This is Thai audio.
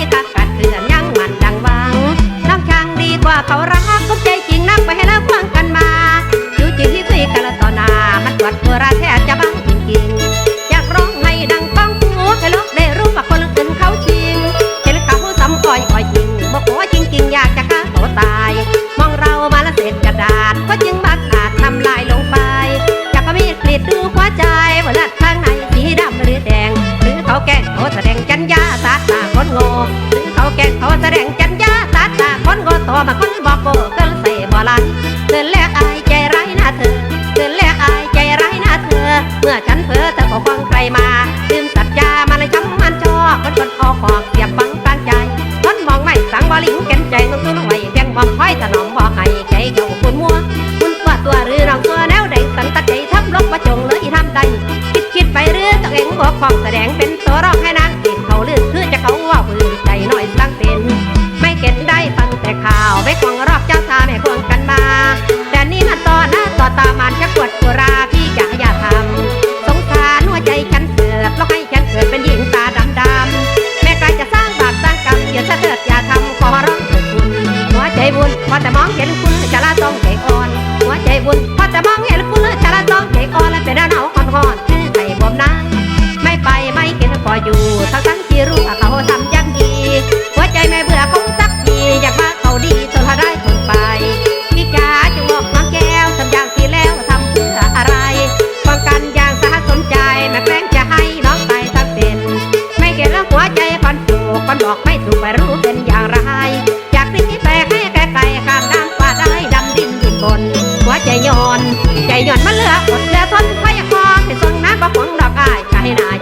ยตักกัดเคลื่อนยังมันดังวังน้องช่างดีกว่าเขารักกุ๊ใจจริงนักไปให้แล้วควงกันมาอยู่จริงที่คุยกันต่อหน้ามันปวดเมื่อราแทบจะบ้าจริงๆอยากร้องให้ดังก้องหูให้โลกได้รู้ว่าคนอื่นเขาชิงเห็นเขาซ้ำคอยคอยจริงบอกว่าจริง ๆ อยากจะฆ่าตัวตาย มองเรามาละเสร็จกระดาษเพาจึงบักขาดทำลายลงไปอยากเมีดกรีดดูหัวใจว่าลัดข้างในสีดำหรือแดง หรือเขาแก แสดงจัญญาตาตาคนโง่ตัวมาคนบอกโก้เกินเสบ่ไหลเกินแลกอายใจร้ายนะเธอเกินแลกอายใจร้ายนะเธอ เมื่อฉันเพ้อเธอก็ฟังใครมาลืมสัญญามาเลยจำมันชอบคนคนคอขอกเสียบบังกลางใจคนมองไม่สังบอลิงเก็นใจนุ่งตุ้นไว้เพียงบอกคอยถนอมบอกให้ใจเจ้าคุณมัวคุณตัวตัวหรือน้องตัวแนวใดสันตะใจทับลบว่าจงเลยทำใดคิดคิดไปเรื่อตัวเองบอกของแสดงเป็นตัวเรา จะมองเห็นกูเลยชาละต้องเด็กอ่อนและเป็นหนาวคอนคอนคือไข่บอมนะไม่ไปไม่เกินพออยู่ทั้งทั้งที่รู้ว่าเขาทำยังดีหัวใจไม่เบื่อคงสักทีอยากว่าเขาดีจนได้ทนไปพี่จ๋าจงบอกน้องแก้วทำอย่างที่แล้วทำเพื่ออะไรป้องกันอย่างสะสนใจแม่แกล้งจะให้น้องตายทั้งเป็น ไม่เกินแล้วหัวใจคอนผูกคอนบอกไม่ถูกไปรู้ หย่อนมาเหลืออดแหลือทนพ่ยักคอเห็นทวงน้ำบ่หวงดอกอ้ายจะให้นาย